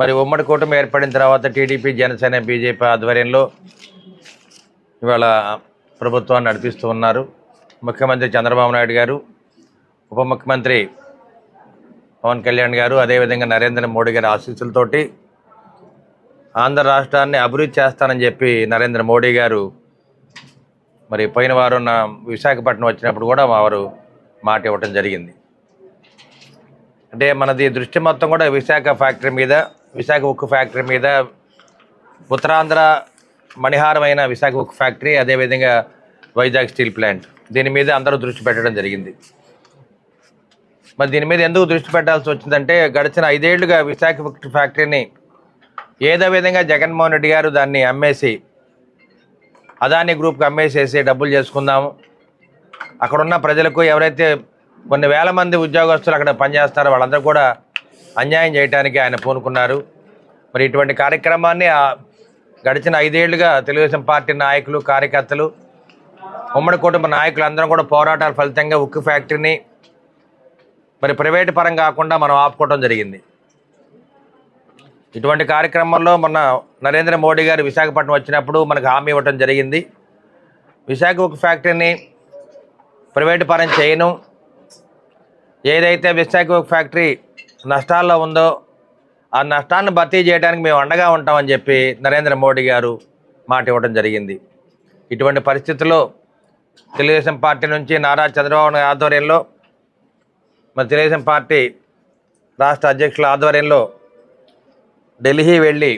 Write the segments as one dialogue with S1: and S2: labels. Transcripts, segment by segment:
S1: మరి ఉమ్మడి కూటమి ఏర్పడిన తర్వాత టీడీపీ జనసేన బీజేపీ ఆధ్వర్యంలో ఇవాళ ప్రభుత్వాన్ని నడిపిస్తూ ఉన్నారు. ముఖ్యమంత్రి చంద్రబాబు నాయుడు గారు ఉప ముఖ్యమంత్రి పవన్ కళ్యాణ్ గారు అదేవిధంగా నరేంద్ర మోడీ గారి ఆశీస్సులతోటి ఆంధ్ర రాష్ట్రాన్ని అభివృద్ధి చేస్తానని చెప్పి నరేంద్ర మోడీ గారు మరి పోయిన వారం నా విశాఖపట్నం వచ్చినప్పుడు కూడా వారు మాట ఇవ్వటం జరిగింది. అంటే మనది దృష్టి మొత్తం కూడా విశాఖ ఫ్యాక్టరీ మీద విశాఖ ఉక్కు ఫ్యాక్టరీ మీద ఉత్తరాంధ్ర మణిహారమైన విశాఖ ఉక్కు ఫ్యాక్టరీ అదేవిధంగా వైజాగ్ స్టీల్ ప్లాంట్. దీని మీద అందరూ దృష్టి పెట్టడం జరిగింది. మరి దీని మీద ఎందుకు దృష్టి పెట్టాల్సి వచ్చిందంటే గడిచిన ఐదేళ్ళుగా విశాఖ ఉక్కు ఫ్యాక్టరీని ఏదో విధంగా జగన్మోహన్ రెడ్డి గారు దాన్ని అమ్మేసి అదాని గ్రూప్కి అమ్మేసేసి డబ్బులు చేసుకుందాము. అక్కడున్న ప్రజలకు ఎవరైతే కొన్ని వేల మంది ఉద్యోగస్తులు అక్కడ పనిచేస్తారో వాళ్ళందరూ కూడా అన్యాయం చేయడానికి ఆయన పూనుకున్నారు. మరి ఇటువంటి కార్యక్రమాన్ని గడిచిన ఐదేళ్ళుగా తెలుగుదేశం పార్టీ నాయకులు కార్యకర్తలు ఉమ్మడి కుటుంబ నాయకులు అందరం కూడా పోరాటాల ఫలితంగా ఉక్కు ఫ్యాక్టరీని మరి ప్రైవేటు పరం కాకుండా మనం ఆపుకోవడం జరిగింది. ఇటువంటి కార్యక్రమంలో మొన్న నరేంద్ర మోడీ గారు విశాఖపట్నం వచ్చినప్పుడు మనకు హామీ ఇవ్వటం జరిగింది. విశాఖ ఉక్కు ఫ్యాక్టరీని ప్రైవేటు పరం చేయను. ఏదైతే విశాఖ ఉక్కు ఫ్యాక్టరీ నష్టాల్లో ఉందో ఆ నష్టాన్ని భర్తీ చేయడానికి మేము అండగా ఉంటామని చెప్పి నరేంద్ర మోడీ గారు మాట ఇవ్వడం జరిగింది. ఇటువంటి పరిస్థితుల్లో తెలుగుదేశం పార్టీ నుంచి నారా చంద్రబాబు ఆధ్వర్యంలో మరి తెలుగుదేశం పార్టీ రాష్ట్ర అధ్యక్షుల ఆధ్వర్యంలో ఢిల్లీ వెళ్ళి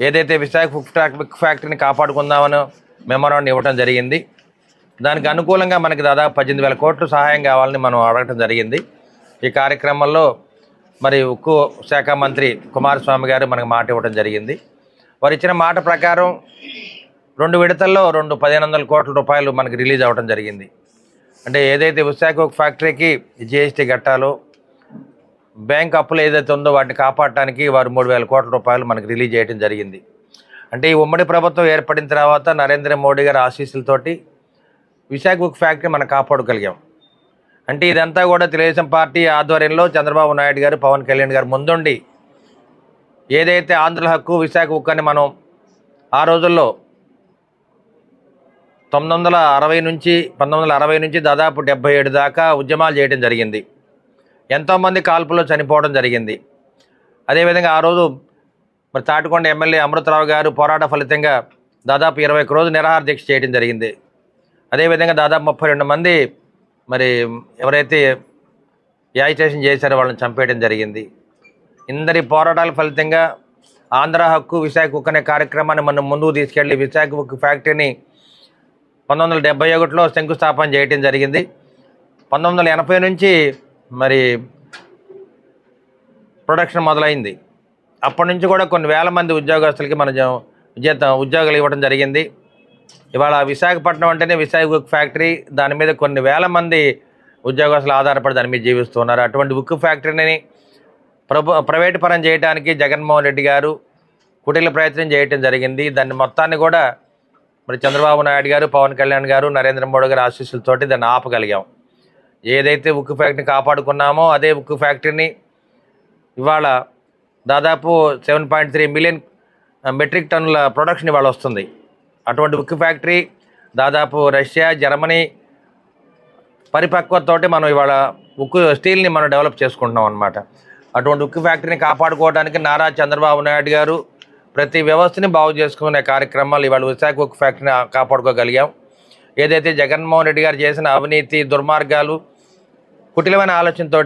S1: ఏదైతే విశాఖ ఉక్కు ఫ్యాక్టరీని కాపాడుకుందామనో మెమోరాండం ఇవ్వడం జరిగింది. దానికి అనుకూలంగా మనకి దాదాపు పద్దెనిమిది వేల కోట్లు సహాయం కావాలని మనం అడగటం జరిగింది. ఈ కార్యక్రమంలో మరి ఉక్కు శాఖ మంత్రి కుమారస్వామి గారు మనకు మాట ఇవ్వడం జరిగింది. వారు ఇచ్చిన మాట ప్రకారం రెండు విడతల్లో రెండు పదిహేను వందల కోట్ల రూపాయలు మనకి రిలీజ్ అవ్వడం జరిగింది. అంటే ఏదైతే విశాఖ ఫ్యాక్టరీకి జిఎస్టీ కట్టాలో బ్యాంక్ అప్పులు ఏదైతే ఉందో వాటిని కాపాడటానికి వారు మూడు వేల కోట్ల రూపాయలు మనకి రిలీజ్ చేయడం జరిగింది. అంటే ఈ ఉమ్మడి ప్రభుత్వం ఏర్పడిన తర్వాత నరేంద్ర మోడీ గారి ఆశీస్సులతోటి విశాఖ ఫ్యాక్టరీ మనం కాపాడగలిగాం. అంటే ఇదంతా కూడా తెలుగుదేశం పార్టీ ఆధ్వర్యంలో చంద్రబాబు నాయుడు గారు పవన్ కళ్యాణ్ గారు ముందుండి ఏదైతే ఆంధ్ర హక్కు విశాఖ హక్కు అని మనం ఆ రోజుల్లో తొమ్మిది వందల అరవై నుంచి పంతొమ్మిది వందల అరవై నుంచి దాదాపు డెబ్బై ఏడు దాకా ఉద్యమాలు చేయడం జరిగింది. ఎంతోమంది కాల్పులో చనిపోవడం జరిగింది. అదేవిధంగా ఆ రోజు మరి తాటికొండ ఎమ్మెల్యే అమృతరావు గారు పోరాట ఫలితంగా దాదాపు ఇరవై ఒక్క రోజు నిరాహార దీక్ష చేయడం జరిగింది. అదేవిధంగా దాదాపు ముప్పై రెండు మంది మరి ఎవరైతే యాజిటేషన్ చేశారో వాళ్ళని చంపేయడం జరిగింది. ఇందరి పోరాటాల ఫలితంగా ఆంధ్ర హక్కు విశాఖ హక్కు అనే కార్యక్రమాన్ని మనం ముందుకు తీసుకెళ్ళి విశాఖ హక్కు ఫ్యాక్టరీని పంతొమ్మిది వందల డెబ్బై ఒకటిలో శంకుస్థాపన చేయడం జరిగింది. పంతొమ్మిది వందల ఎనభై నుంచి మరి ప్రొడక్షన్ మొదలైంది. అప్పటి నుంచి కూడా కొన్ని వేల మంది ఉద్యోగస్తులకి మన జ- ఉద్యోగ ఉద్యోగాలు ఇవ్వడం జరిగింది. ఇవాళ విశాఖపట్నం అంటేనే విశాఖ ఉక్కు ఫ్యాక్టరీ. దాని మీద కొన్ని వేల మంది ఉద్యోగస్తులు ఆధారపడి దాని మీద జీవిస్తున్నారు. అటువంటి ఉక్కు ఫ్యాక్టరీని ప్రభు ప్రైవేటు పరం చేయడానికి జగన్మోహన్ రెడ్డి గారు కుటీల ప్రయత్నం చేయటం జరిగింది. దాన్ని మొత్తాన్ని కూడా మరి చంద్రబాబు నాయుడు గారు పవన్ కళ్యాణ్ గారు నరేంద్ర మోడీ గారి ఆశీస్సులతోటి దాన్ని ఆపగలిగాం. ఏదైతే ఉక్కు ఫ్యాక్టరీని కాపాడుకున్నామో అదే ఉక్కు ఫ్యాక్టరీని ఇవాళ దాదాపు seven point three million metric టన్నుల ప్రొడక్షన్ ఇవాళ వస్తుంది. అటువంటి ఉక్కు ఫ్యాక్టరీ దాదాపు రష్యా జర్మనీ పరిపక్వతతోటి మనం ఇవాళ ఉక్కు స్టీల్ని మనం డెవలప్ చేసుకుంటున్నాం అనమాట అటువంటి ఉక్కు ఫ్యాక్టరీని కాపాడుకోవడానికి నారా చంద్రబాబు నాయుడు గారు ప్రతి వ్యవస్థని బాగు చేసుకునే కార్యక్రమాలు ఇవాళ విశాఖ ఉక్కు ఫ్యాక్టరీని కాపాడుకోగలిగాం. ఏదైతే జగన్మోహన్ రెడ్డి గారు చేసిన అవినీతి దుర్మార్గాలు కుటిలమైన ఆలోచనతో